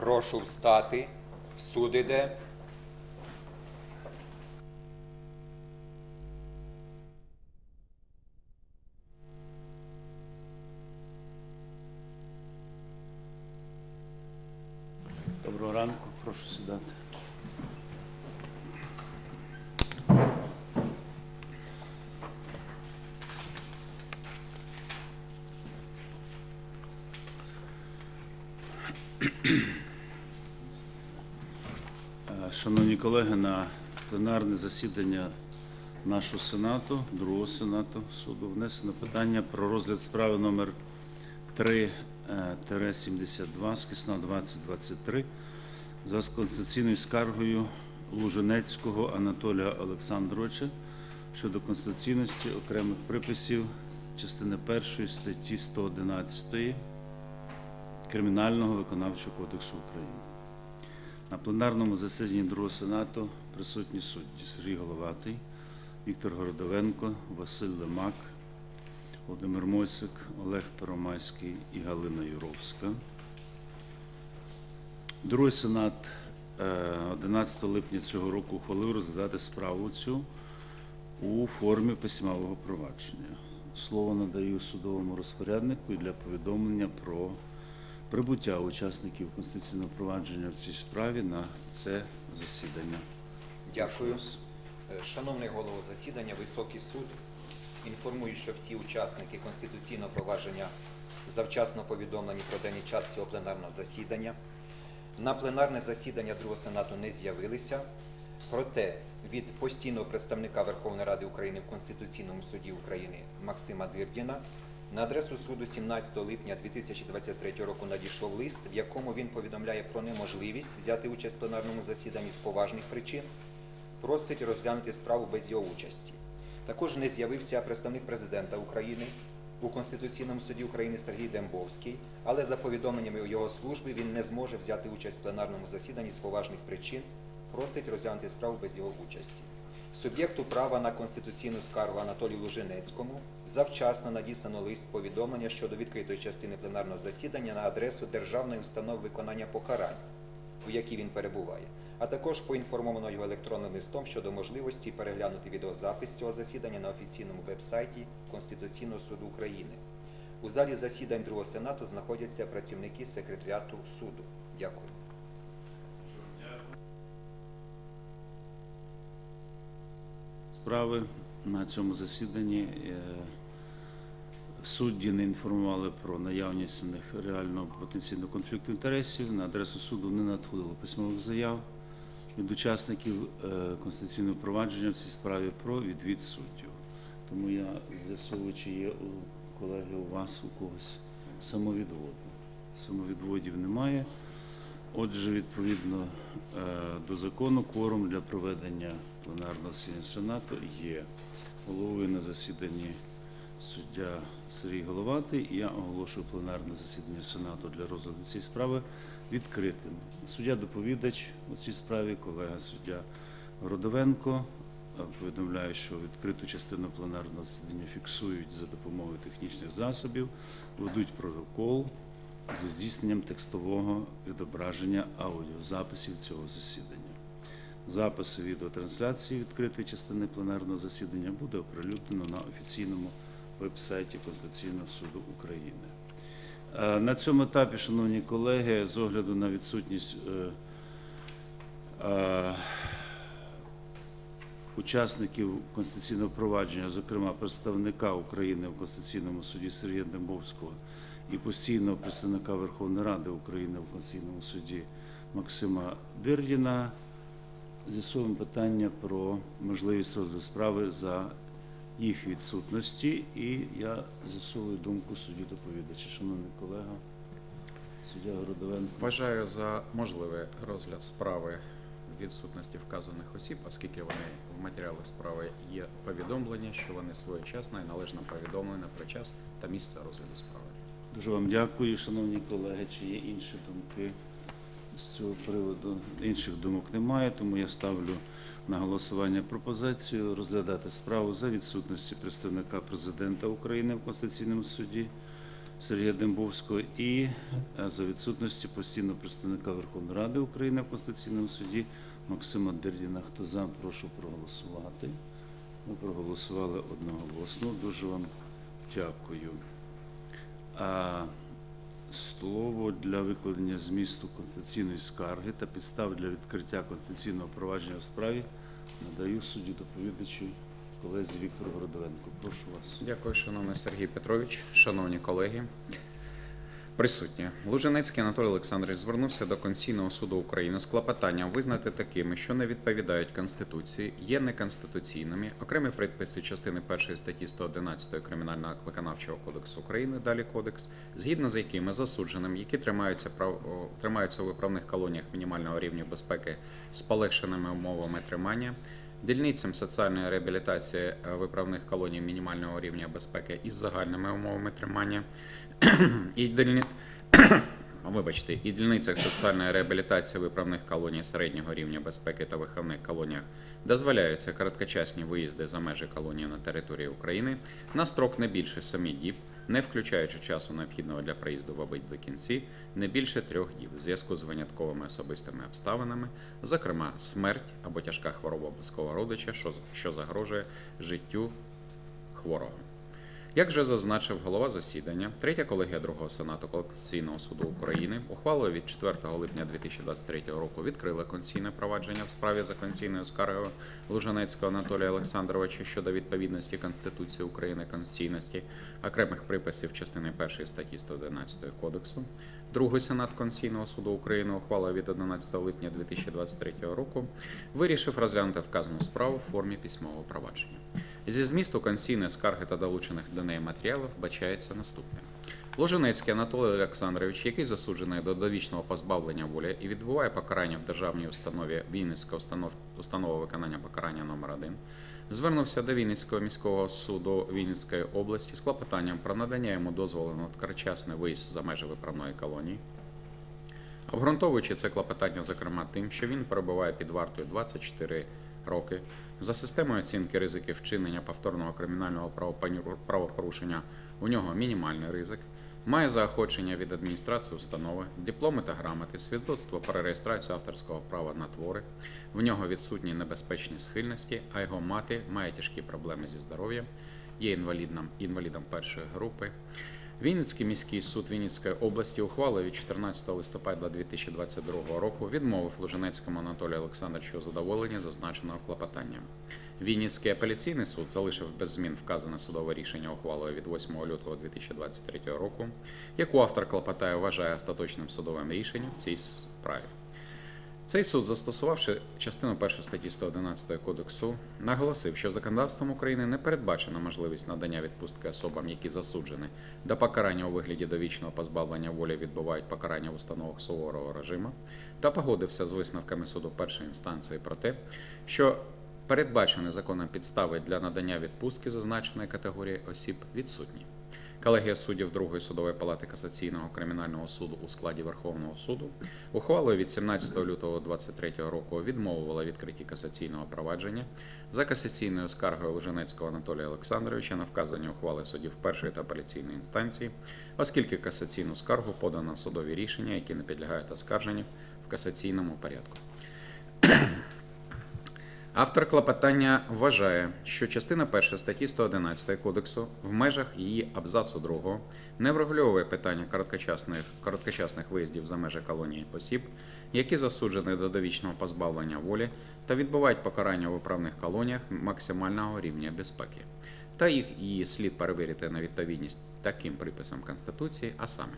Прошу встати. Суд. Доброго ранку, прошу сідати. Шановні колеги, на пленарне засідання нашого Сенату, другого Сенату суду, внесено питання про розгляд справи номер 3-72 скисна 2023 за конституційною скаргою Луженецького Анатолія Олександровича щодо конституційності окремих приписів частини 1 статті 111 Кримінального виконавчого кодексу України. На пленарному засіданні Другого Сенату присутні судді Сергій Головатий, Віктор Городовенко, Василь Лемак, Володимир Мойсик, Олег Первомайський і Галина Юровська. Другий сенат е, 11 липня цього року ухвалив розглядати справу цю у формі письмового провадження. Слово надаю судовому розпоряднику для повідомлення про прибуття учасників конституційного провадження в цій справі на це засідання. Дякую. Е, Шановний голово засідання, високий суд. Інформую, що всі учасники конституційного провадження завчасно повідомлені про день і час цього пленарного засідання. На пленарне засідання Другого Сенату не з'явилися. Проте від постійного представника Верховної Ради України в Конституційному суді України Максима Дирдіна на адресу суду 17 липня 2023 року надійшов лист, в якому він повідомляє про неможливість взяти участь в пленарному засіданні з поважних причин, просить розглянути справу без його участі. Також не з'явився представник президента України у Конституційному суді України Сергій Дембовський, але за повідомленнями його служби він не зможе взяти участь в пленарному засіданні з поважних причин, просить розглянути справу без його участі. Суб'єкту права на конституційну скаргу Анатолію Луженецькому завчасно надіслано лист повідомлення щодо відкритої частини пленарного засідання на адресу Державної установи виконання покарань, у якій він перебуває, а також поінформовано його електронним листом щодо можливості переглянути відеозапис цього засідання на офіційному веб-сайті Конституційного суду України. У залі засідань Другого Сенату знаходяться працівники секретаріату суду. Дякую. Справи на цьому засіданні е, судді не інформували про наявність у них реального потенційного конфлікту інтересів. На адресу суду не надходило письмових заяв від учасників е, конституційного провадження в цій справі про відвід суддів. Тому я з'ясовую, чи є у колеги у вас у когось самовідводи. Самовідводів немає. Отже, відповідно е, до закону, кворум для проведення пленарного засідання Сенату є. Головою на засіданні суддя Сергій Головатий. Я оголошую пленарне засідання Сенату для розгляду цієї справи відкритим. Суддя доповідач у цій справі, колега суддя Родовенко. Повідомляю, що відкриту частину пленарного засідання фіксують за допомогою технічних засобів, ведуть протокол зі здійсненням текстового відображення аудіозаписів цього засідання. Записи відеотрансляції відкритої частини пленарного засідання буде оприлюднено на офіційному веб-сайті Конституційного суду України. Е, На цьому етапі, шановні колеги, з огляду на відсутність е, е, учасників конституційного провадження, зокрема представника України в Конституційному суді Сергія Дембовського і постійного представника Верховної Ради України в Конституційному суді Максима Дирдіна, з'ясуємо питання про можливість розгляду справи за їх відсутності. І я з'ясовую думку судді доповідача. Шановний колега, суддя Городовенко. Вважаю за можливий розгляд справи відсутності вказаних осіб, оскільки вони в матеріалах справи є повідомлення, що вони своєчасно і належно повідомлені про час та місце розгляду справи. Дуже вам дякую, шановні колеги. Чи є інші думки з цього приводу? Інших думок немає, тому я ставлю на голосування пропозицію розглядати справу за відсутності представника президента України в Конституційному суді Сергія Дембовського і е, за відсутності постійного представника Верховної Ради України в Конституційному суді Максима Дердіна. Хто за, прошу проголосувати. Ми проголосували одноголосно. Дуже вам дякую. Слово для викладення змісту конституційної скарги та підстав для відкриття конституційного провадження в справі надаю судді доповідачу колезі Віктору Городовенку. Прошу вас. Дякую, шановний Сергій Петрович, шановні колеги. Присутні. Луженецький Анатолій Олександрович звернувся до Конституційного суду України з клопотанням визнати такими, що не відповідають Конституції, є неконституційними, окремі предписи частини 1 статті 111 Кримінального виконавчого кодексу України, далі кодекс, згідно з якими засудженим, які тримаються, прав... тримаються у виправних колоніях мінімального рівня безпеки з полегшеними умовами тримання, Дільницям соціальної реабілітації е, виправних колоній мінімального рівня безпеки із загальними умовами тримання. І дільні... Вибачте, і дільницях соціальної реабілітації виправних колоній середнього рівня безпеки та виховних колоніях дозволяються короткочасні виїзди за межі колонії на території України на строк не більше 7 діб, не включаючи часу необхідного для приїзду в обидві кінці, не більше трьох діб в зв'язку з винятковими особистими обставинами, зокрема смерть або тяжка хвороба близького родича, що загрожує життю хворого. Як вже зазначив голова засідання, третя колегія другого сенату Конституційного суду України ухвалою від 4 липня 2023 року відкрила конституційне провадження в справі за конституційною скаргою Лужанецького Анатолія Олександровича щодо відповідності Конституції України конституційності окремих приписів частини 1 статті 111 Кодексу. Другий сенат Конституційного суду України ухвалою від 11 липня 2023 року вирішив розглянути вказану справу в формі письмового провадження. Зі змісту конституційної скарги та долучених до неї матеріалів вбачається наступне. Ложенецький Анатолій Олександрович, який засуджений до довічного позбавлення волі і відбуває покарання в державній установі Вінницька установ... установа виконання покарання номер 1 звернувся до Вінницького міського суду Вінницької області з клопотанням про надання йому дозволу на кратчасний виїзд за межі виправної колонії. Обґрунтовуючи це клопотання, зокрема, тим, що він перебуває під вартою 24 роки за системою оцінки ризиків вчинення повторного кримінального правопорушення, у нього мінімальний ризик, має заохочення від адміністрації установи, дипломи та грамоти, свідоцтво про реєстрацію авторського права на твори, в нього відсутні небезпечні схильності, а його мати має тяжкі проблеми зі здоров'ям, є інвалідом, інвалідом першої групи. Вінницький міський суд Вінницької області ухвалив від 14 листопада 2022 року відмовив Луженецькому Анатолію Олександровичу у зазначеного клопотання. Вінницький апеляційний суд залишив без змін вказане судове рішення ухвалою від 8 лютого 2023 року, яку автор клопотає вважає остаточним судовим рішенням в цій справі. Цей суд, застосувавши частину 1 статті 111 Кодексу, наголосив, що законодавством України не передбачена можливість надання відпустки особам, які засуджені до покарання у вигляді довічного позбавлення волі відбувають покарання в установах суворого режиму, та погодився з висновками суду першої інстанції про те, що передбачені законом підстави для надання відпустки зазначеної категорії осіб відсутні. Колегія суддів Другої судової палати касаційного кримінального суду у складі Верховного суду ухвалою від 17 лютого 2023 року відмовила відкритті касаційного провадження за касаційною скаргою Луженецького Анатолія Олександровича на вказані ухвали суддів першої та апеляційної інстанції, оскільки касаційну скаргу подано судові рішення, які не підлягають оскарженню в касаційному порядку. Автор клопотання вважає, що частина 1 статті 111 Кодексу в межах її абзацу 2 не врегульовує питання короткочасних, короткочасних виїздів за межі колонії осіб, які засуджені до довічного позбавлення волі та відбувають покарання в управних колоніях максимального рівня безпеки. Та їх її слід перевірити на відповідність таким приписам Конституції, а саме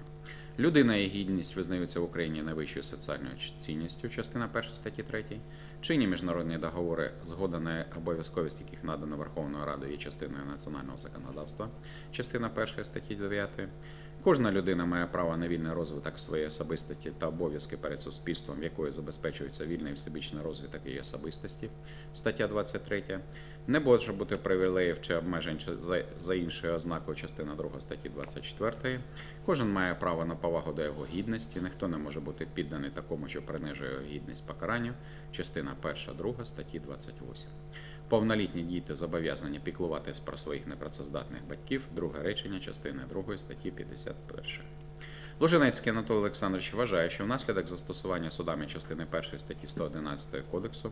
людина і гідність визнаються в Україні найвищою соціальною цінністю, частина 1 статті 3, чинні міжнародні договори, згода на обов'язковість яких надана Верховною Радою є частиною національного законодавства, частина 1 статті 9. Кожна людина має право на вільний розвиток своєї особистості та обов'язки перед суспільством, якою забезпечується вільний і всебічний розвиток її особистості, стаття 23. Не може бути привілеїв чи обмежень за, іншою ознакою частина 2 статті 24. Кожен має право на повагу до його гідності, ніхто не може бути підданий такому, що принижує його гідність покаранню, частина 1, 2 статті 28. Повнолітні діти зобов'язані піклуватись про своїх непрацездатних батьків. Друге речення частини 2 статті 51. Лужинецький Анатолій Олександрович вважає, що внаслідок застосування судами частини 1 статті 111 Кодексу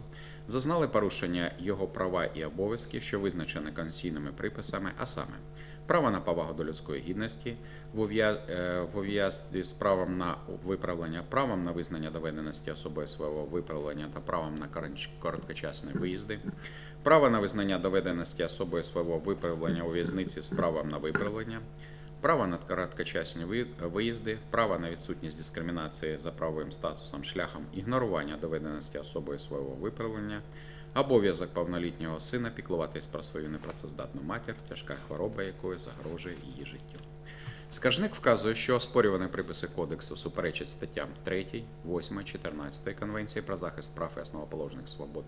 зазнали порушення його права і обов'язки, що визначені конституційними приписами, а саме право на повагу до людської гідності в е, ув'язці з правом на виправлення, правом на визнання доведеності особою свого виправлення та правом на короткочасні виїзди, право на визнання доведеності особою свого виправлення у в'язниці з правом на виправлення, право на короткочасні виїзди, право на відсутність дискримінації за правовим статусом шляхом ігнорування доведеності особою свого виправлення, обов'язок повнолітнього сина піклуватись про свою непрацездатну матір, тяжка хвороба якої загрожує її життю. Скаржник вказує, що оспорювані приписи кодексу суперечать статтям 3, 8, 14 Конвенції про захист прав і основоположних свобод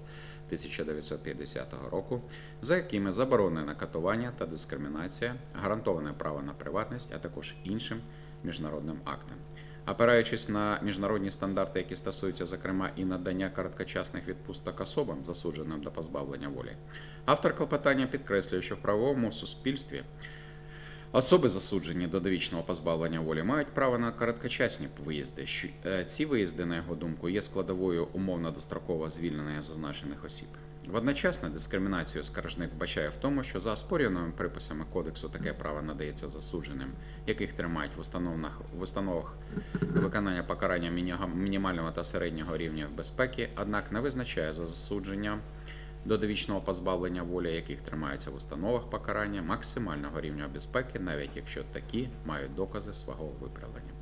1950 року, за якими заборонено катування та дискримінація, гарантоване право на приватність, а також іншим міжнародним актам. Опираючись на міжнародні стандарти, які стосуються, зокрема, і надання короткочасних відпусток особам, засудженим до позбавлення волі, автор клопотання підкреслює, що в правовому суспільстві Особи, засуджені до довічного позбавлення волі, мають право на короткочасні виїзди. Е, Ці виїзди, на його думку, є складовою умовно достроково звільнення зазначених осіб. Водночас дискримінацію скаржник вбачає в тому, що за оспорюваними приписами кодексу таке право надається засудженим, яких тримають в установах, в установах виконання покарання мінімального та середнього рівня безпеки, однак не визначає за засудження до довічного позбавлення волі, яких тримаються в установах покарання максимального рівня безпеки, навіть якщо такі мають докази свого виправлення.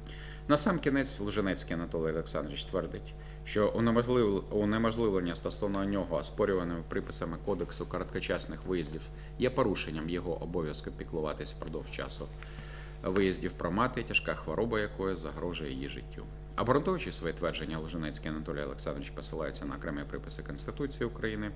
На сам кінець Луженецький Анатолій Олександрович твердить, що унеможлив- унеможливлення стосовно нього оспорюваними приписами кодексу короткочасних виїздів є порушенням його обов'язку піклуватись впродовж часу виїздів про мати, тяжка хвороба якої загрожує її життю. Обґрунтовуючи своє твердження, Луженецький Анатолій Олександрович посилається на окремі приписи Конституції України,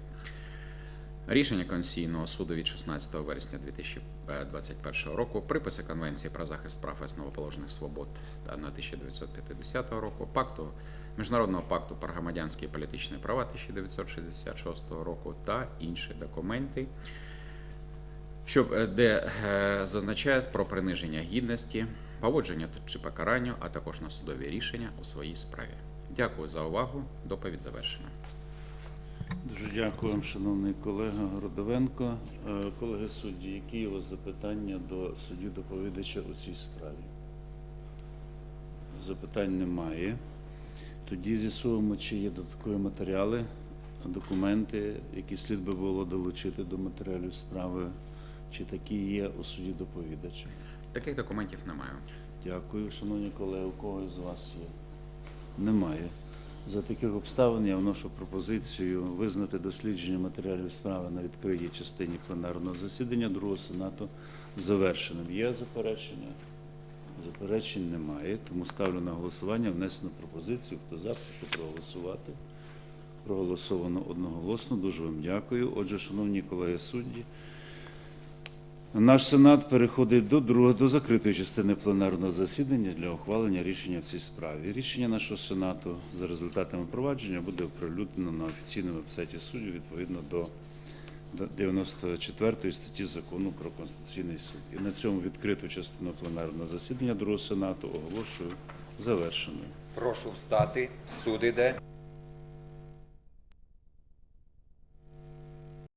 Рішення Конституційного суду від 16 вересня 2021 року, приписи Конвенції про захист прав і основоположних свобод та на 1950 року, пакту Міжнародного пакту про громадянські і політичні права 1966 року та інші документи, щоб е, де е, зазначають про приниження гідності, поводження чи покарання, а також на судові рішення у своїй справі. Дякую за увагу. Доповідь завершена. Дуже дякую вам, шановний колега Городовенко. Е, Колеги судді, які у вас запитання до судді доповідача у цій справі? Запитань немає. Тоді з'ясуємо, чи є додаткові матеріали, документи, які слід би було долучити до матеріалів справи, чи такі є у суді доповідача. Таких документів немає. Дякую, шановні колеги. У когось з вас є? Немає. За таких обставин я вношу пропозицію визнати дослідження матеріалів справи на відкритій частині пленарного засідання другого сенату завершеним. Є заперечення? Заперечень немає, тому ставлю на голосування внесену пропозицію. Хто за, прошу проголосувати. Проголосовано одноголосно. Дуже вам дякую. Отже, шановні колеги судді, наш Сенат переходить до другого, до закритої частини пленарного засідання для ухвалення рішення в цій справі. Рішення нашого Сенату за результатами провадження буде оприлюднено на офіційному вебсайті суддів відповідно до до 94 статті закону про Конституційний суд. І на цьому відкриту частину пленарного засідання другого Сенату оголошую завершеною. Прошу встати. Суд іде.